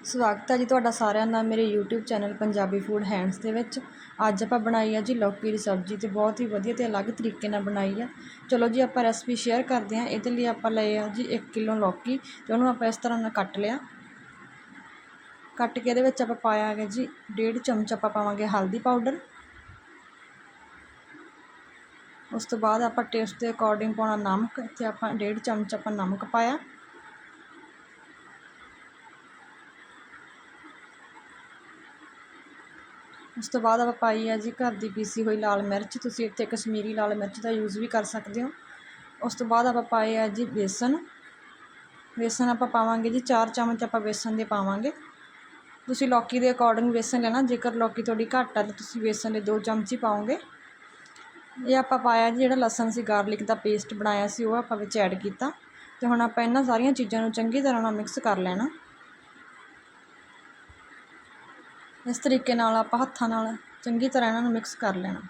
ਸਵਾਗਤ ਹੈ ਜੀ ਤੁਹਾਡਾ ਸਾਰਿਆਂ ਦਾ ਮੇਰੇ YouTube channel Punjabi food hands ਦੇ ਵਿੱਚ। ਅੱਜ ਆਪਾਂ ਬਣਾਈ ਆ ਜੀ ਲੌਕੀ ਦੀ ਸਬਜ਼ੀ ਤੇ ਬਹੁਤ ਹੀ ਵਧੀਆ ਤੇ ਅਲੱਗ ਤਰੀਕੇ ਨਾਲ ਬਣਾਈ ਆ ਚਲੋ ਜੀ ਆਪਾਂ ਰੈਸਪੀ ਸ਼ੇਅਰ ਕਰਦੇ ਹਾਂ। ਇਹਦੇ ਲਈ ਆਪਾਂ ਲਏ ਆ ਜੀ 1 ਕਿਲੋ ਲੌਕੀ ਤੇ ਉਹਨੂੰ ਆਪਾਂ ਇਸ ਤਰ੍ਹਾਂ ਨਾਲ ਕੱਟ ਲਿਆ। ਕੱਟ ਕੇ ਇਹਦੇ ਵਿੱਚ ਆਪਾਂ ਪਾਇਆ ਗਿਆ ਜੀ 1.5 ਚਮਚ ਆਪਾਂ ਪਾਵਾਂਗੇ ਹਲਦੀ ਪਾਊਡਰ। ਉਸ ਤੋਂ ਬਾਅਦ ਆਪਾਂ ਟੇਸਟ ਦੇ ਅਕੋਰਡਿੰਗ ਪਾਉਣਾ ਨਮਕ ਤੇ ਆਪਾਂ 1.5 ਚਮਚ ਆਪਾਂ ਨਮਕ ਪਾਇਆ। ਉਸ ਤੋਂ ਬਾਅਦ ਆਪਾਂ ਪਾਈ ਆ ਜੀ ਘਰ ਦੀ ਪੀਸੀ ਹੋਈ ਲਾਲ ਮਿਰਚ। ਤੁਸੀਂ ਇੱਥੇ ਕਸ਼ਮੀਰੀ ਲਾਲ ਮਿਰਚ ਦਾ ਯੂਜ਼ ਵੀ ਕਰ ਸਕਦੇ ਹੋ। ਉਸ ਤੋਂ ਬਾਅਦ ਆਪਾਂ ਪਾਏ ਆ ਜੀ ਬੇਸਨ। ਬੇਸਨ ਆਪਾਂ ਪਾਵਾਂਗੇ ਜੀ 4 ਚਮਚ ਆਪਾਂ ਬੇਸਨ ਦੇ ਪਾਵਾਂਗੇ। ਤੁਸੀਂ ਲੌਕੀ ਦੇ ਅਕੋਰਡਿੰਗ ਬੇਸਨ ਲੈਣਾ, ਜੇਕਰ ਲੌਕੀ ਤੁਹਾਡੀ ਘੱਟ ਆ ਤਾਂ ਤੁਸੀਂ ਬੇਸਨ ਦੇ 2 ਚਮਚ ਹੀ ਪਾਓਗੇ। ਇਹ ਆਪਾਂ ਪਾਇਆ ਜੀ ਜਿਹੜਾ ਲਸਣ ਸੀ, ਗਾਰਲਿਕ ਦਾ ਪੇਸਟ ਬਣਾਇਆ ਸੀ, ਉਹ ਆਪਾਂ ਵਿੱਚ ਐਡ ਕੀਤਾ। ਤੇ ਹੁਣ ਆਪਾਂ ਇਹਨਾਂ ਸਾਰੀਆਂ ਚੀਜ਼ਾਂ ਨੂੰ ਚੰਗੀ ਤਰ੍ਹਾਂ ਨਾਲ ਮਿਕਸ ਕਰ ਲੈਣਾ। ਇਸ ਤਰੀਕੇ ਨਾਲ ਆਪਾਂ ਹੱਥਾਂ ਨਾਲ ਚੰਗੀ ਤਰ੍ਹਾਂ ਇਹਨਾਂ ਨੂੰ ਮਿਕਸ ਕਰ ਲੈਣਾ।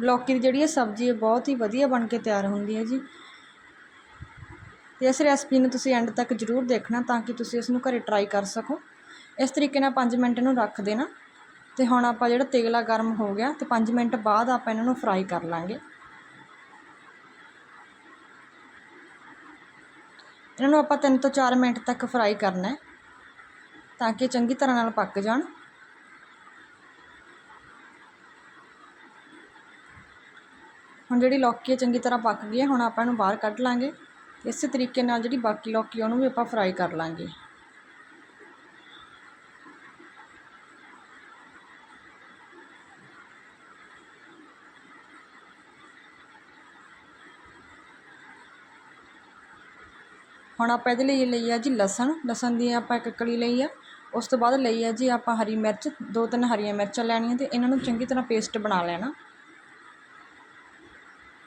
ਲੌਕੀ ਦੀ ਜਿਹੜੀ ਇਹ ਸਬਜ਼ੀ ਹੈ ਬਹੁਤ ਹੀ ਵਧੀਆ ਬਣ ਕੇ ਤਿਆਰ ਹੁੰਦੀ ਹੈ ਜੀ। ਤੇ ਇਸ ਰੈਸਪੀ ਨੂੰ ਤੁਸੀਂ ਐਂਡ ਤੱਕ ਜ਼ਰੂਰ ਦੇਖਣਾ ਤਾਂ ਕਿ ਤੁਸੀਂ ਇਸ ਨੂੰ ਘਰੇ ਟਰਾਈ ਕਰ ਸਕੋ। ਇਸ ਤਰੀਕੇ ਨਾਲ 5 ਮਿੰਟ ਇਹਨੂੰ ਰੱਖ ਦੇਣਾ। ਤੇ ਹੁਣ ਆਪਾਂ ਜਿਹੜਾ ਤੇਲ ਆ ਗਰਮ ਹੋ ਗਿਆ ਤੇ 5 ਮਿੰਟ ਬਾਅਦ ਆਪਾਂ ਇਹਨਾਂ ਨੂੰ ਫਰਾਈ ਕਰ ਲਾਂਗੇ। ਇਹਨਾਂ ਨੂੰ ਆਪਾਂ 3 ਤੋਂ 4 ਮਿੰਟ ਤੱਕ ਫਰਾਈ ਕਰਨਾ ਹੈ। ਤਾਂ ਕਿ ਚੰਗੀ ਤਰ੍ਹਾਂ ਨਾਲ ਪੱਕ ਜਾਣ। ਹੁਣ ਜਿਹੜੀ ਲੌਕੀ ਹੈ ਚੰਗੀ ਤਰ੍ਹਾਂ ਪੱਕ ਗਈ ਹੈ, ਹੁਣ ਆਪਾਂ ਇਹਨੂੰ ਬਾਹਰ ਕੱਢ ਲਾਂਗੇ। ਇਸੇ ਤਰੀਕੇ ਨਾਲ ਜਿਹੜੀ ਬਾਕੀ ਲੌਕੀ ਉਹਨੂੰ ਵੀ ਆਪਾਂ ਫਰਾਈ ਕਰ ਲਾਂਗੇ। ਹੁਣ ਆਪਾਂ ਇਹਦੇ ਲਈ ਲਈ ਆ ਜੀ ਲਸਣ ਲਸਣ ਦੀ ਆਪਾਂ ਇੱਕ ਕਲੀ ਲਈ ਆ। ਉਸ ਤੋਂ ਬਾਅਦ ਲਈ ਆ ਜੀ ਆਪਾਂ ਹਰੀ ਮਿਰਚ, ਦੋ ਤਿੰਨ ਹਰੀਆਂ ਮਿਰਚਾਂ ਲੈਣੀਆਂ ਤੇ ਇਹਨਾਂ ਨੂੰ ਚੰਗੀ ਤਰ੍ਹਾਂ ਪੇਸਟ ਬਣਾ ਲੈਣਾ।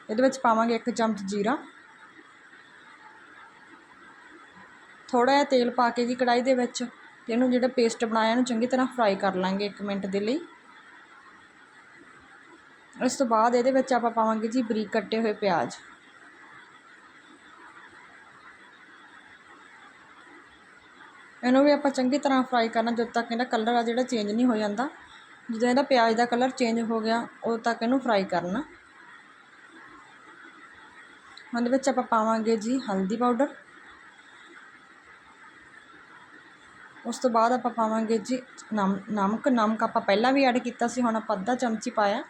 ਇਹਦੇ ਵਿੱਚ ਪਾਵਾਂਗੇ ਇੱਕ ਚਮਚ ਜੀਰਾ। ਥੋੜਾ ਜਿਹਾ ਤੇਲ ਪਾ ਕੇ ਜੀ ਕੜਾਈ ਦੇ ਵਿੱਚ ਤੇ ਇਹਨੂੰ ਜਿਹੜਾ ਪੇਸਟ ਬਣਾਇਆ ਇਹਨੂੰ ਚੰਗੀ ਤਰ੍ਹਾਂ ਫਰਾਈ ਕਰ ਲਾਂਗੇ 1 ਮਿੰਟ ਦੇ ਲਈ। ਇਸ ਤੋਂ ਬਾਅਦ ਇਹਦੇ ਵਿੱਚ ਆਪਾਂ ਪਾਵਾਂਗੇ ਜੀ ਬਰੀਕ ਕੱਟੇ ਹੋਏ ਪਿਆਜ਼। ਇਹਨੂੰ ਵੀ ਆਪਾਂ ਚੰਗੀ ਤਰ੍ਹਾਂ ਫਰਾਈ ਕਰਨਾ, ਜਦੋਂ ਤੱਕ ਇਹਦਾ ਕਲਰ ਆ ਜਿਹੜਾ ਚੇਂਜ ਨਹੀਂ ਹੋ ਜਾਂਦਾ। ਜਦੋਂ ਇਹਦਾ ਪਿਆਜ਼ ਦਾ ਕਲਰ ਚੇਂਜ ਹੋ ਗਿਆ, ਉਦੋਂ ਤੱਕ ਇਹਨੂੰ ਫਰਾਈ ਕਰਨਾ। ਉਹਦੇ ਵਿੱਚ ਆਪਾਂ ਪਾਵਾਂਗੇ ਜੀ ਹਲਦੀ ਪਾਊਡਰ ਉਸ ਤੋਂ ਬਾਅਦ ਆਪਾਂ ਪਾਵਾਂਗੇ ਜੀ ਨਮ, ਨਮਕ। ਨਮਕ ਆਪਾਂ ਪਹਿਲਾਂ ਵੀ ਐਡ ਕੀਤਾ ਸੀ, ਹੁਣ ਆਪਾਂ ਅੱਧਾ ਚਮਚੀ ਪਾਇਆ।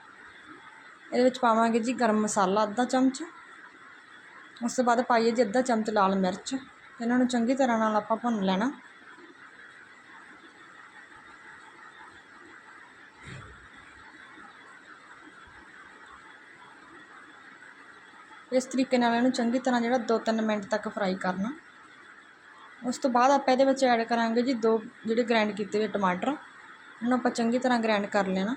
ਇਹਦੇ ਵਿੱਚ ਪਾਵਾਂਗੇ ਜੀ ਗਰਮ ਮਸਾਲਾ ਅੱਧਾ ਚਮਚ। ਉਸ ਤੋਂ ਬਾਅਦ ਪਾਈਏ ਜੀ ਅੱਧਾ ਚਮਚ ਲਾਲ ਮਿਰਚ। ਇਹਨਾਂ ਨੂੰ ਚੰਗੀ ਤਰ੍ਹਾਂ ਨਾਲ ਆਪਾਂ ਭੁੰਨ ਲੈਣਾ। ਇਸ ਤਰੀਕੇ ਨਾਲ ਇਹਨੂੰ ਚੰਗੀ ਤਰ੍ਹਾਂ ਜਿਹੜਾ 2-3 ਮਿੰਟ ਤੱਕ ਫਰਾਈ ਕਰਨਾ। ਉਸ ਤੋਂ ਬਾਅਦ ਆਪਾਂ ਇਹਦੇ ਵਿੱਚ ਐਡ ਕਰਾਂਗੇ ਜੀ ਦੋ ਜਿਹੜੇ ਗ੍ਰਾਈਂਡ ਕੀਤੇ ਹੋਏ ਟਮਾਟਰ। ਇਹਨੂੰ ਆਪਾਂ ਚੰਗੀ ਤਰ੍ਹਾਂ ਗ੍ਰਾਈਂਡ ਕਰ ਲੈਣਾ।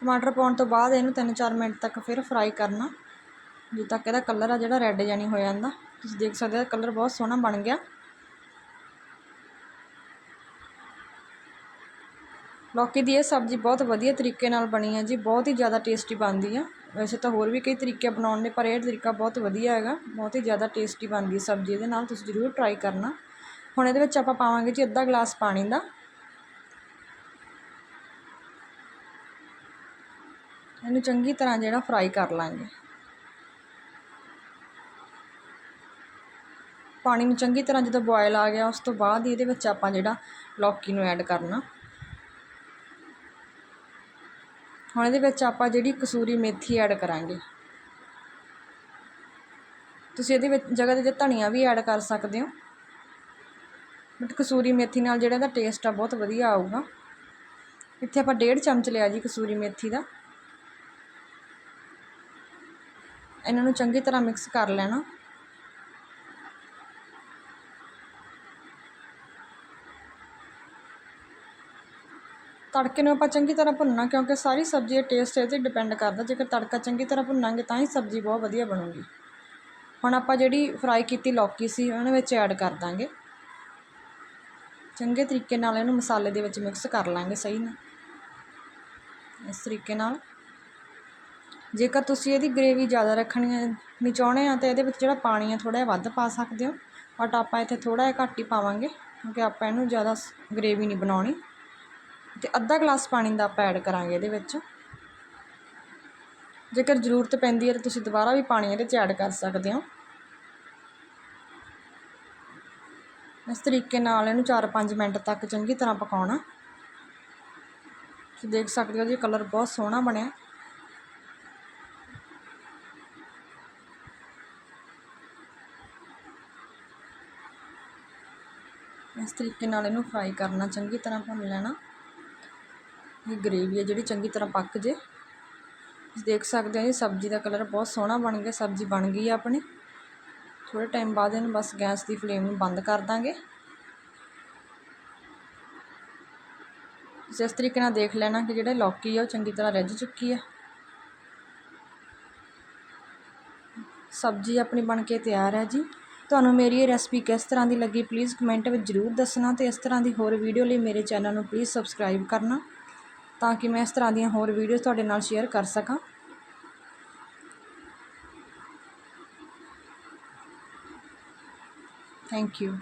ਟਮਾਟਰ ਪਾਉਣ ਤੋਂ ਬਾਅਦ ਇਹਨੂੰ 3-4 ਮਿੰਟ ਤੱਕ ਫਿਰ ਫਰਾਈ ਕਰਨਾ। ਜਦੋਂ ਤੱਕ ਇਹਦਾ ਕਲਰ ਆ ਜਿਹੜਾ ਰੈੱਡ ਜਾਨੀ ਹੋ ਜਾਂਦਾ। ਤੁਸੀਂ ਦੇਖ ਸਕਦੇ ਹੋ ਕਲਰ ਬਹੁਤ ਸੋਹਣਾ ਬਣ ਗਿਆ। ਲੌਕੀ ਦੀ ਇਹ ਸਬਜ਼ੀ ਬਹੁਤ ਵਧੀਆ ਤਰੀਕੇ ਨਾਲ ਬਣੀ ਹੈ ਜੀ, ਬਹੁਤ ਹੀ ਜ਼ਿਆਦਾ ਟੇਸਟੀ ਬਣਦੀ ਆ। ਵੈਸੇ ਤਾਂ ਹੋਰ ਵੀ ਕਈ ਤਰੀਕੇ ਬਣਾਉਣ ਦੇ ਪਰ ਇਹ ਤਰੀਕਾ ਬਹੁਤ ਵਧੀਆ ਹੈਗਾ, ਬਹੁਤ ਹੀ ਜ਼ਿਆਦਾ ਟੇਸਟੀ ਬਣਦੀ ਸਬਜ਼ੀ ਇਹਦੇ ਨਾਲ, ਤੁਸੀਂ ਜ਼ਰੂਰ ਟਰਾਈ ਕਰਨਾ। ਹੁਣ ਇਹਦੇ ਵਿੱਚ ਆਪਾਂ ਪਾਵਾਂਗੇ ਜੀ ਅੱਧਾ ਗਲਾਸ ਪਾਣੀ ਦਾ। ਇਹਨੂੰ ਚੰਗੀ ਤਰ੍ਹਾਂ ਜਿਹੜਾ ਫਰਾਈ ਕਰ ਲਾਂਗੇ। ਪਾਣੀ ਨੂੰ ਚੰਗੀ ਤਰ੍ਹਾਂ ਜਦੋਂ ਬੋਇਲ ਆ ਗਿਆ, ਉਸ ਤੋਂ ਬਾਅਦ ਇਹਦੇ ਵਿੱਚ ਆਪਾਂ ਜਿਹੜਾ ਲੌਕੀ ਨੂੰ ਐਡ ਕਰਨਾ। ਹੁਣ ਇਹਦੇ ਵਿੱਚ ਆਪਾਂ ਜਿਹੜੀ ਕਸੂਰੀ ਮੇਥੀ ਐਡ ਕਰਾਂਗੇ। ਤੁਸੀਂ ਇਹਦੇ ਵਿੱਚ ਜਗ੍ਹਾ ਤੇ ਧਨੀਆ ਵੀ ਐਡ ਕਰ ਸਕਦੇ ਹੋ। ਬਟ ਕਸੂਰੀ ਮੇਥੀ ਨਾਲ ਜਿਹੜਾ ਇਹਦਾ ਟੇਸਟ ਆ ਬਹੁਤ ਵਧੀਆ ਆਊਗਾ। ਇੱਥੇ ਆਪਾਂ ਡੇਢ ਚਮਚ ਲਿਆ ਜੀ ਕਸੂਰੀ ਮੇਥੀ ਦਾ। ਇਹਨਾਂ ਨੂੰ ਚੰਗੀ ਤਰ੍ਹਾਂ ਮਿਕਸ ਕਰ ਲੈਣਾ। ਤੜਕੇ ਨੂੰ ਆਪਾਂ ਚੰਗੀ ਤਰ੍ਹਾਂ ਭੁੰਨਣਾ, ਕਿਉਂਕਿ ਸਾਰੀ ਸਬਜ਼ੀ ਦਾ ਟੇਸਟ ਇਹਦੇ 'ਤੇ ਡਿਪੈਂਡ ਕਰਦਾ। ਜੇਕਰ ਤੜਕਾ ਚੰਗੀ ਤਰ੍ਹਾਂ ਭੁੰਨਾਂਗੇ ਤਾਂ ਹੀ ਸਬਜ਼ੀ ਬਹੁਤ ਵਧੀਆ ਬਣੂਗੀ। ਹੁਣ ਆਪਾਂ ਜਿਹੜੀ ਫਰਾਈ ਕੀਤੀ ਲੌਕੀ ਸੀ ਉਹਨਾਂ ਵਿੱਚ ਐਡ ਕਰ ਦਾਂਗੇ। ਚੰਗੇ ਤਰੀਕੇ ਨਾਲ ਇਹਨੂੰ ਮਸਾਲੇ ਦੇ ਵਿੱਚ ਮਿਕਸ ਕਰ ਲਾਂਗੇ ਸਹੀ ਨਾਲ। ਇਸ ਤਰੀਕੇ ਨਾਲ। ਜੇਕਰ ਤੁਸੀਂ ਇਹਦੀ ਗ੍ਰੇਵੀ ਜ਼ਿਆਦਾ ਰੱਖਣੀ ਹੈ, ਨਹੀਂ ਚਾਹੁੰਦੇ ਆ, ਤਾਂ ਇਹਦੇ ਵਿੱਚ ਜਿਹੜਾ ਪਾਣੀ ਆ ਥੋੜ੍ਹਾ ਜਿਹਾ ਵੱਧ ਪਾ ਸਕਦੇ ਹੋ। ਬਟ ਆਪਾਂ ਇੱਥੇ ਥੋੜ੍ਹਾ ਜਿਹਾ ਘੱਟ ਹੀ ਪਾਵਾਂਗੇ, ਕਿਉਂਕਿ ਆਪਾਂ ਇਹਨੂੰ ਜ਼ਿਆਦਾ ਗ੍ਰੇਵੀ ਨਹੀਂ ਬਣਾਉਣੀ। ਅਤੇ ਅੱਧਾ ਗਲਾਸ ਪਾਣੀ ਦਾ ਆਪਾਂ ਐਡ ਕਰਾਂਗੇ ਇਹਦੇ ਵਿੱਚ। ਜੇਕਰ ਜ਼ਰੂਰਤ ਪੈਂਦੀ ਹੈ ਤਾਂ ਤੁਸੀਂ ਦੁਬਾਰਾ ਵੀ ਪਾਣੀ ਇਹਦੇ 'ਚ ਐਡ ਕਰ ਸਕਦੇ ਹੋ। ਇਸ ਤਰੀਕੇ ਨਾਲ ਇਹਨੂੰ 4-5 ਮਿੰਟ ਤੱਕ ਚੰਗੀ ਤਰ੍ਹਾਂ ਪਕਾਉਣਾ। ਤੁਸੀਂ ਦੇਖ ਸਕਦੇ ਹੋ ਜੀ, ਕਲਰ ਬਹੁਤ ਸੋਹਣਾ ਬਣਿਆ। ਇਸ ਤਰੀਕੇ ਨਾਲ ਇਹਨੂੰ ਫਰਾਈ ਕਰਨਾ, ਚੰਗੀ ਤਰ੍ਹਾਂ ਭੁੰਨ ਲੈਣਾ। ਇਹ ਗ੍ਰੇਵੀ ਹੈ ਜਿਹੜੀ ਚੰਗੀ ਤਰ੍ਹਾਂ ਪੱਕ ਜੇ। ਤੁਸੀਂ ਦੇਖ ਸਕਦੇ ਹੋ ਜੀ ਸਬਜ਼ੀ ਦਾ ਕਲਰ ਬਹੁਤ ਸੋਹਣਾ ਬਣ ਗਿਆ, ਸਬਜ਼ੀ ਬਣ ਗਈ ਆ ਆਪਣੀ। ਥੋੜੇ ਟਾਈਮ ਬਾਅਦ ਇਹਨੂੰ ਬਸ ਗੈਸ ਦੀ ਫਲੇਮ ਨੂੰ ਬੰਦ ਕਰ ਦਾਂਗੇ। ਇਸ ਤਰੀਕੇ ਨਾਲ ਦੇਖ ਲੈਣਾ ਕਿ ਜਿਹੜਾ ਲੌਕੀ ਆ ਉਹ ਚੰਗੀ ਤਰ੍ਹਾਂ ਰਿੱਝ ਚੁੱਕੀ ਆ। ਸਬਜ਼ੀ ਆਪਣੀ ਬਣ ਕੇ ਤਿਆਰ ਹੈ ਜੀ। ਤੁਹਾਨੂੰ ਮੇਰੀ ਇਹ ਰੈਸਪੀ ਕਿਸ ਤਰ੍ਹਾਂ ਦੀ ਲੱਗੀ ਪਲੀਜ਼ ਕਮੈਂਟ ਵਿੱਚ ਜ਼ਰੂਰ ਦੱਸਣਾ ਤੇ ਇਸ ਤਰ੍ਹਾਂ ਦੀ ਹੋਰ ਵੀਡੀਓ ਲਈ ਮੇਰੇ ਚੈਨਲ ਨੂੰ ਪਲੀਜ਼ ਸਬਸਕ੍ਰਾਈਬ ਕਰਨਾ। ਤਾਂ ਕਿ ਮੈਂ ਇਸ ਤਰ੍ਹਾਂ ਦੀਆਂ ਹੋਰ ਵੀਡੀਓਜ਼ ਤੁਹਾਡੇ ਨਾਲ ਸ਼ੇਅਰ ਕਰ ਸਕਾਂ। Thank you